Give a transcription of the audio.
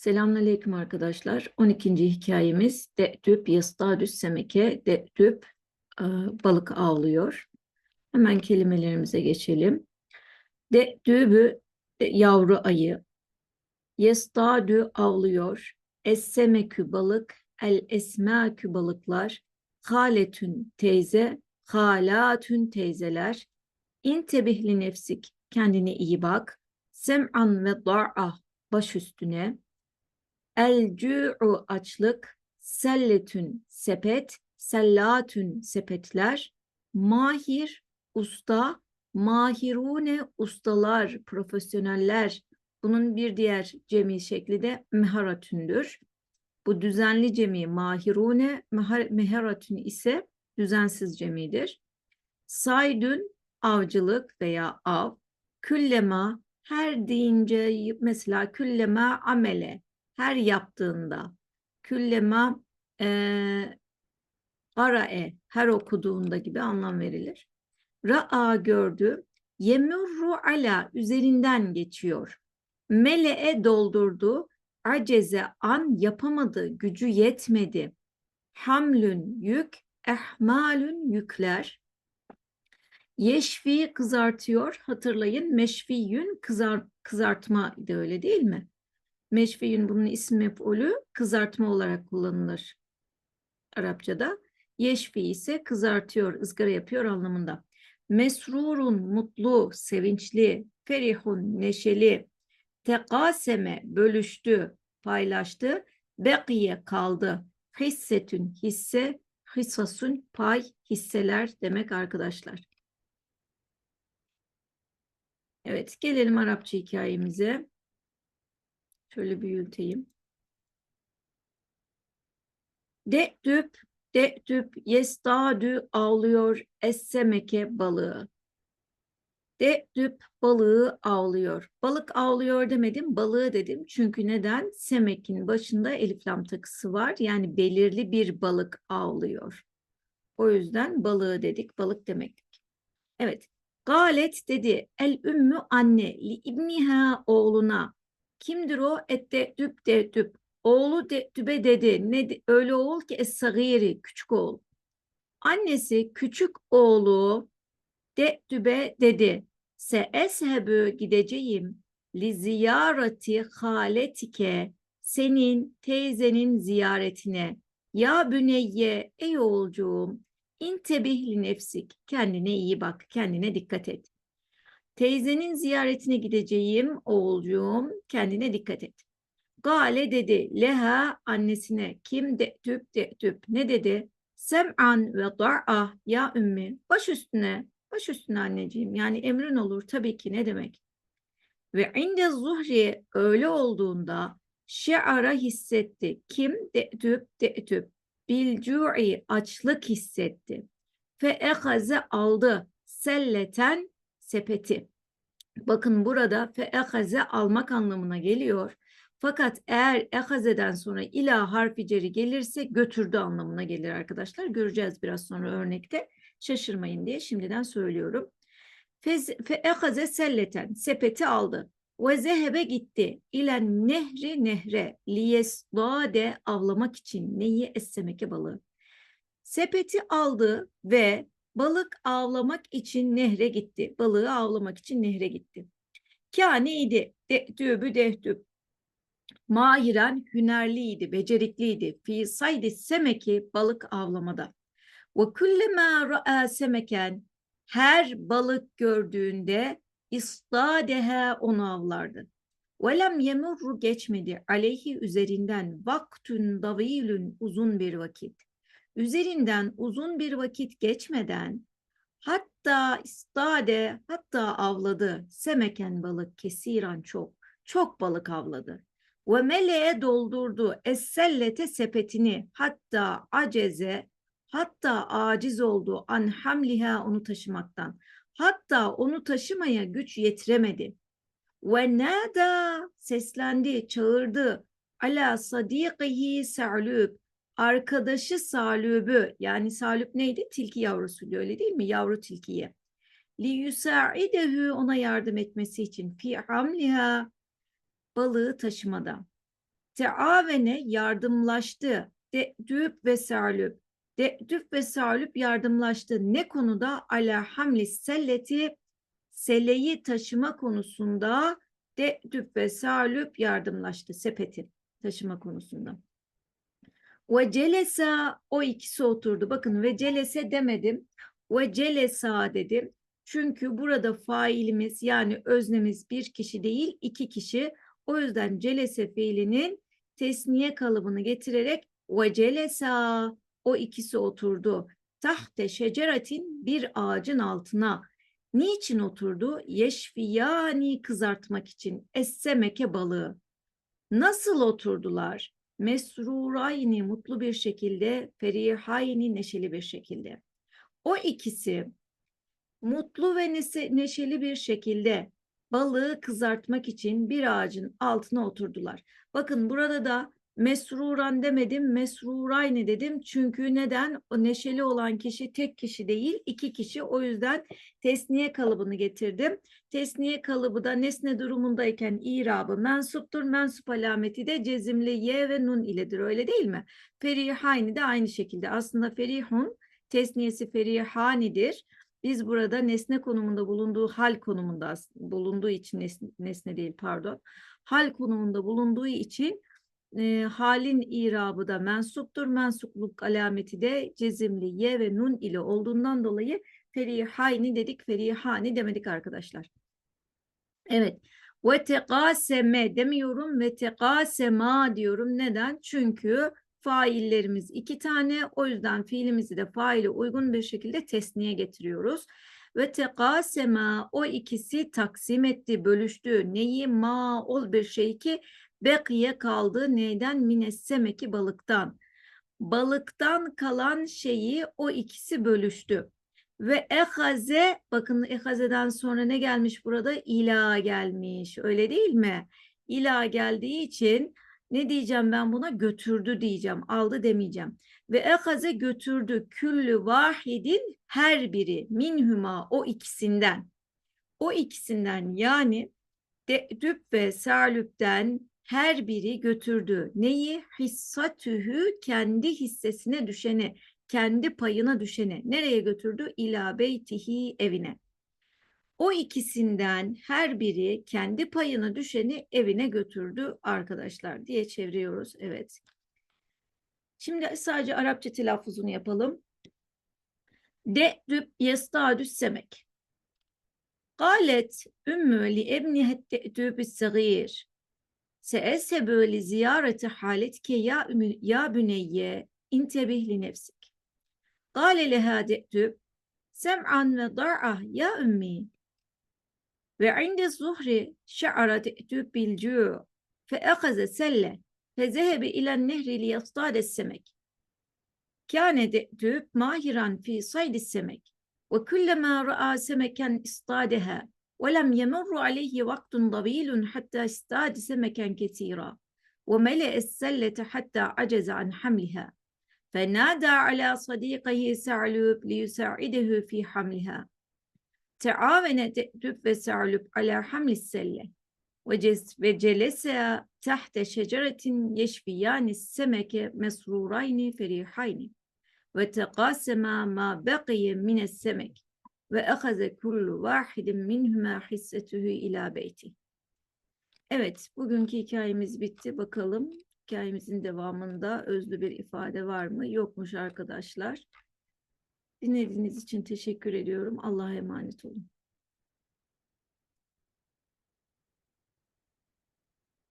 Selamünaleyküm arkadaşlar. 12. hikayemiz De'düb yastadüs semeke. De'düb e, balık avlıyor. Hemen kelimelerimize geçelim. De'dübü e, yavru ayı. Yestadü avlıyor. Essemekü balık. El esmâkü balıklar. Haletün teyze. Halatün teyzeler. İntebihli nefsik. Kendine iyi bak. Sem'an ve da'a baş üstüne. El cu'u açlık, selletün sepet, sellatün sepetler, mahir usta, mahirune ustalar, profesyoneller. Bunun bir diğer cemi şekli de meharatündür. Bu düzenli cemi mahirune, meharatün ise düzensiz cemidir. Saydün avcılık veya av, küllema her deyince mesela küllema amele her yaptığında küllema e, arae her okuduğunda gibi anlam verilir. Ra'a gördü. Yemurru ala üzerinden geçiyor. Mele'e doldurdu. Aceze an yapamadı, gücü yetmedi. Hamlün yük, ehmalün yükler. Yeşfi kızartıyor. Hatırlayın meşfiyün kızar, kızartma öyle değil mi? Meşfiyün bunun ismi mef'ulü kızartma olarak kullanılır Arapçada. Yeşfi ise kızartıyor, ızgara yapıyor anlamında. Mesrurun mutlu, sevinçli, ferihun neşeli, tekaseme bölüştü, paylaştı, bekiye kaldı, hissetün hisse, hisasun pay, hisseler demek arkadaşlar. Evet, gelelim Arapça hikayemize. Şöyle büyüteyim. De'düp, de'düp, yestadü avlıyor essemeke balığı. De'düp balığı avlıyor. Balık avlıyor demedim, balığı dedim. Çünkü neden? Semekin başında eliflam takısı var. Yani belirli bir balık avlıyor. O yüzden balığı dedik, balık demek. Evet. Galet dedi el ümmü anne li ibniha oğluna Kimdir o? Ette düp de düp. Oğlu de, dübe dedi. Ne öyle oğul ki es sagiri, küçük oğul. Annesi küçük oğlu de dübe dedi. Se eshebü gideceğim li ziyareti haletike senin teyzenin ziyaretine. Ya büneyye ey oğulcuğum intebihli nefsik kendine iyi bak kendine dikkat et. Teyzenin ziyaretine gideceğim oğulcuğum kendine dikkat et. Gale dedi leha annesine kim de tüp de tüp ne dedi? Sem'an ve da'a ya ümmi baş üstüne baş üstüne anneciğim yani emrin olur tabii ki ne demek? Ve inde zuhri öyle olduğunda şe'ara hissetti. Kim de tüp de tüp bilcu'i açlık hissetti. Fe ehaze aldı selleten sepeti. Bakın burada fe'ehaze almak anlamına geliyor. Fakat eğer ehazeden sonra ila harfi ceri gelirse götürdü anlamına gelir arkadaşlar. Göreceğiz biraz sonra örnekte. Şaşırmayın diye şimdiden söylüyorum. Fe'ehaze selleten sepeti aldı. Ve zehebe gitti. İle nehri nehre. Liyesdade avlamak için. Neyi? Essemeke balığı. Sepeti aldı ve Balık avlamak için nehre gitti. Balığı avlamak için nehre gitti. Kâneydi, dehtübü dehtüb. Mahiren hünerliydi, becerikliydi. Fi saydi semeki balık avlamada. Ve kullema ra'a semeken her balık gördüğünde istadeha onu avlardı. Velem yemurru geçmedi aleyhi üzerinden vaktün davilün uzun bir vakit üzerinden uzun bir vakit geçmeden hatta istade hatta avladı. Semeken balık kesiran çok çok balık avladı. Ve meleğe doldurdu essellete sepetini hatta aceze hatta aciz oldu an hamliha onu taşımaktan. Hatta onu taşımaya güç yetiremedi. Ve nada seslendi çağırdı. Ala sadiqihi sa'lub arkadaşı Salüb'ü yani Salüb neydi? Tilki yavrusu öyle değil mi? Yavru tilkiye. Li yusaidehu ona yardım etmesi için fi hamliha balığı taşımada. Teavene yardımlaştı. De'düp ve sa'lüp. De'düp ve sa'lüp yardımlaştı. Ne konuda? Ala hamli selleti seleyi taşıma konusunda De'düp ve sa'lüp yardımlaştı. Sepeti taşıma konusunda. Ve celesa o ikisi oturdu. Bakın ve celese demedim. Ve celesa dedim. Çünkü burada failimiz yani öznemiz bir kişi değil iki kişi. O yüzden celese fiilinin tesniye kalıbını getirerek ve celesa o ikisi oturdu. Tahte şeceratin bir ağacın altına. Niçin oturdu? Yeşfiyani kızartmak için. Essemeke balığı. Nasıl oturdular? Mesrurayni mutlu bir şekilde, ferihayni neşeli bir şekilde. O ikisi mutlu ve neşeli bir şekilde balığı kızartmak için bir ağacın altına oturdular. Bakın burada da mesruran demedim, mesrurayni dedim. Çünkü neden? O neşeli olan kişi tek kişi değil, iki kişi. O yüzden tesniye kalıbını getirdim. Tesniye kalıbı da nesne durumundayken irabı mensuptur. Mensup alameti de cezimli ye ve nun iledir. Öyle değil mi? Ferihayni de aynı şekilde. Aslında ferihun tesniyesi ferihanidir. Biz burada nesne konumunda bulunduğu hal konumunda bulunduğu için nesne, nesne değil pardon. Hal konumunda bulunduğu için e, halin irabı da mensuptur. Mensupluk alameti de cezimli ye ve nun ile olduğundan dolayı ferihayni dedik, ferihani demedik arkadaşlar. Evet. Ve tekaseme demiyorum ve tekasema diyorum. Neden? Çünkü faillerimiz iki tane. O yüzden fiilimizi de faile uygun bir şekilde tesniye getiriyoruz. Ve tekasema o ikisi taksim etti, bölüştü. Neyi? Ma ol bir şey ki bekiye kaldı. Neyden? Minessemeki balıktan. Balıktan kalan şeyi o ikisi bölüştü. Ve ehaze bakın ehazeden sonra ne gelmiş burada? İla gelmiş. Öyle değil mi? İla geldiği için ne diyeceğim ben buna? Götürdü diyeceğim. Aldı demeyeceğim. Ve ehaze götürdü küllü vahidin her biri minhuma o ikisinden. O ikisinden yani De'düp ve Salüp'ten her biri götürdü. Neyi? Hissatühü kendi hissesine düşeni, kendi payına düşeni. Nereye götürdü? İlâ beytihi evine. O ikisinden her biri kendi payını düşeni evine götürdü arkadaşlar diye çeviriyoruz. Evet. Şimdi sadece Arapça telaffuzunu yapalım. De De'düb yestadüs semek. Galet ümmü li ebnihet de'dübüs sagir. Se'esebü li ziyareti haletke ya, ya büneyye intebih li nefsik. Gale leha de'düb sem'an ve dar'ah ya ümmi وعند الظهر شعر دئدب بالجوع فأخذ سلة فذهب إلى النهر ليصطاد السمك. كان دئدب ماهرا في صيد السمك وكلما رأى سمكا اصطادها ولم يمر عليه وقت طويل حتى اصطاد سمكا كثيرا وملأ السلة حتى عجز عن حملها فنادى على صديقه ثعلب ليساعده في حملها. teavene te'düb ve se'alüb ala hamlis selle ve celese tahte şeceretin yeşfiyani semeke mesrurayni ferihayni ve tekasema ma beqiye mines semek ve ehaze kullu vahidin minhuma hissetuhu ila beyti. Evet, bugünkü hikayemiz bitti. Bakalım hikayemizin devamında özlü bir ifade var mı? Yokmuş arkadaşlar. Dinlediğiniz için teşekkür ediyorum. Allah'a emanet olun.